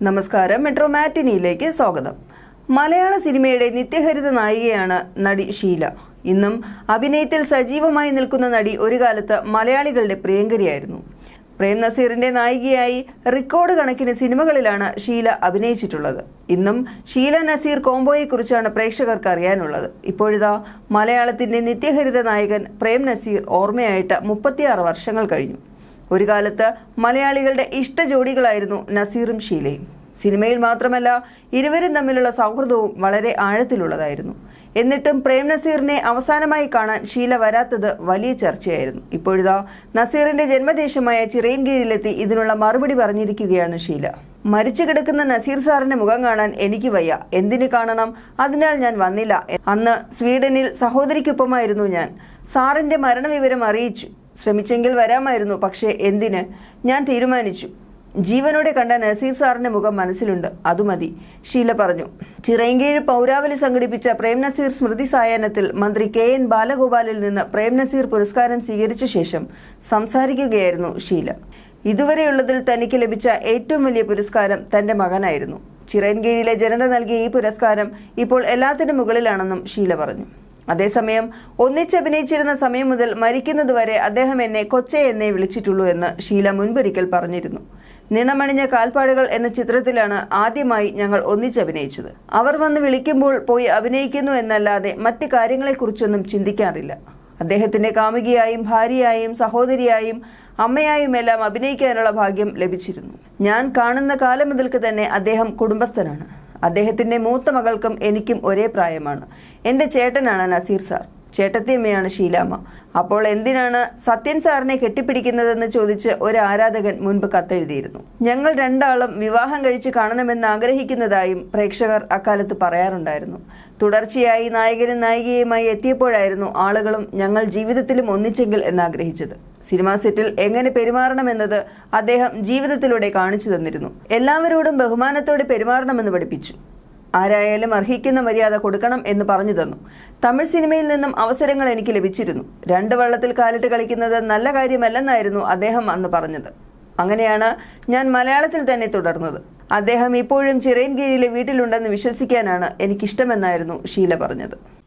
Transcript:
നമസ്കാരം. മെട്രോ മാറ്റിനിയിലേക്ക് സ്വാഗതം. മലയാള സിനിമയുടെ നിത്യഹരിത നായികയാണ് നടി ഷീല. ഇന്നും അഭിനയത്തിൽ സജീവമായി നിൽക്കുന്ന നടി ഒരു കാലത്ത് മലയാളികളുടെ പ്രിയങ്കരിയായിരുന്നു. പ്രേം നസീറിന്റെ നായികയായി റെക്കോർഡ് കണക്കിന് സിനിമകളിലാണ് ഷീല അഭിനയിച്ചിട്ടുള്ളത്. ഇന്നും ഷീല നസീർ കോംബോയെക്കുറിച്ചാണ് പ്രേക്ഷകർക്ക് അറിയാനുള്ളത്. ഇപ്പോഴിതാ മലയാളത്തിന്റെ നിത്യഹരിത നായകൻ പ്രേം നസീർ ഓർമ്മയായിട്ട് മുപ്പത്തിയാറ് വർഷങ്ങൾ കഴിഞ്ഞു. ഒരു കാലത്ത് മലയാളികളുടെ ഇഷ്ട ജോഡികളായിരുന്നു നസീറും ഷീലയും. സിനിമയിൽ മാത്രമല്ല ഇരുവരും തമ്മിലുള്ള സൗഹൃദവും വളരെ ആഴത്തിലുള്ളതായിരുന്നു. എന്നിട്ടും പ്രേം നസീറിനെ അവസാനമായി കാണാൻ ഷീല വരാത്തത് വലിയ ചർച്ചയായിരുന്നു. ഇപ്പോഴിതാ നസീറിന്റെ ജന്മദേശമായ ചിറയൻകീഴിലെത്തി ഇതിനുള്ള മറുപടി പറഞ്ഞിരിക്കുകയാണ് ഷീല. മരിച്ചു കിടക്കുന്ന നസീർ സാറിന്റെ മുഖം കാണാൻ എനിക്ക് വയ്യ. എന്തിനു കാണണം? അതിനാൽ ഞാൻ വന്നില്ല. അന്ന് സ്വീഡനിൽ സഹോദരിക്കൊപ്പമായിരുന്നു ഞാൻ. സാറിന്റെ മരണവിവരം അറിയിച്ചു. ശ്രമിച്ചെങ്കിൽ വരാമായിരുന്നു. പക്ഷേ എന്തിന്? ഞാൻ തീരുമാനിച്ചു. ജീവനോടെ കണ്ട നസീർ സാറിന്റെ മുഖം മനസ്സിലുണ്ട്. അത് മതി. ഷീല പറഞ്ഞു. ചിറയൻകീഴ് പൗരാവലി സംഘടിപ്പിച്ച പ്രേം നസീർ സ്മൃതി സായാഹ്നത്തിൽ മന്ത്രി കെ എൻ ബാലഗോപാലിൽ നിന്ന് പ്രേം നസീർ പുരസ്കാരം സ്വീകരിച്ച ശേഷം സംസാരിക്കുകയായിരുന്നു ഷീല. ഇതുവരെയുള്ളതിൽ തനിക്ക് ലഭിച്ച ഏറ്റവും വലിയ പുരസ്കാരം തന്റെ മകനായിരുന്നു. ചിറയൻകീഴിലെ ജനത നൽകിയ ഈ പുരസ്കാരം ഇപ്പോൾ എല്ലാത്തിനും മുകളിലാണെന്നും ഷീല പറഞ്ഞു. അതേസമയം ഒന്നിച്ചഭിനയിച്ചിരുന്ന സമയം മുതൽ മരിക്കുന്നതുവരെ അദ്ദേഹം എന്നെ കൊച്ചെ എന്നേ വിളിച്ചിട്ടുള്ളൂ എന്ന് ഷീല മുൻപൊരിക്കൽ പറഞ്ഞിരുന്നു. നിണമണിഞ്ഞ കാൽപ്പാടുകൾ എന്ന ചിത്രത്തിലാണ് ആദ്യമായി ഞങ്ങൾ ഒന്നിച്ചഭിനയിച്ചത് അവർ വന്ന് വിളിക്കുമ്പോൾ പോയി അഭിനയിക്കുന്നു എന്നല്ലാതെ മറ്റു കാര്യങ്ങളെക്കുറിച്ചൊന്നും ചിന്തിക്കാറില്ല. അദ്ദേഹത്തിന്റെ കാമുകിയായും ഭാര്യയായും സഹോദരിയായും അമ്മയായുമെല്ലാം അഭിനയിക്കാനുള്ള ഭാഗ്യം ലഭിച്ചിരുന്നു. ഞാൻ കാണുന്ന കാലം മുതൽക്ക് തന്നെ അദ്ദേഹം കുടുംബസ്ഥനാണ്. അദ്ദേഹത്തിന്റെ മൂത്ത മകൾക്കും എനിക്കും ഒരേ പ്രായമാണ്. എന്റെ ചേട്ടനാണ് നസീർ സാർ. ചേട്ടത്തിയമ്മയാണ് ഷീലാമ്മ അപ്പോൾ എന്തിനാണ് സത്യൻ സാറിനെ കെട്ടിപ്പിടിക്കുന്നതെന്ന് ചോദിച്ച് ഒരു ആരാധകൻ മുൻപ് കത്തെഴുതിയിരുന്നു. ഞങ്ങൾ രണ്ടാളും വിവാഹം കഴിച്ച് കാണണമെന്ന് ആഗ്രഹിക്കുന്നതായും പ്രേക്ഷകർ അക്കാലത്ത് പറയാറുണ്ടായിരുന്നു. തുടർച്ചയായി നായകനും നായികയുമായി എത്തിയപ്പോഴായിരുന്നു ആളുകളും ഞങ്ങൾ ജീവിതത്തിലും ഒന്നിച്ചെങ്കിൽ എന്നാഗ്രഹിച്ചത്. സിനിമാ സെറ്റിൽ എങ്ങനെ പെരുമാറണമെന്നത് അദ്ദേഹം ജീവിതത്തിലൂടെ കാണിച്ചു തന്നിരുന്നു. എല്ലാവരോടും ബഹുമാനത്തോടെ പെരുമാറണമെന്ന് പഠിപ്പിച്ചു. ആരായാലും അർഹിക്കുന്ന മര്യാദ കൊടുക്കണം എന്ന് പറഞ്ഞു തന്നു. തമിഴ് സിനിമയിൽ നിന്നും അവസരങ്ങൾ എനിക്ക് ലഭിച്ചിരുന്നു. രണ്ട് വള്ളത്തിൽ കാലിട്ട് കളിക്കുന്നത് നല്ല കാര്യമല്ലെന്നായിരുന്നു അദ്ദേഹം അന്ന് പറഞ്ഞത്. അങ്ങനെയാണ് ഞാൻ മലയാളത്തിൽ തന്നെ തുടർന്നത്. അദ്ദേഹം ഇപ്പോഴും ചിറയൻകീഴിലെ വീട്ടിലുണ്ടെന്ന് വിശ്വസിക്കാനാണ് എനിക്കിഷ്ടമെന്നായിരുന്നു ഷീല പറഞ്ഞത്.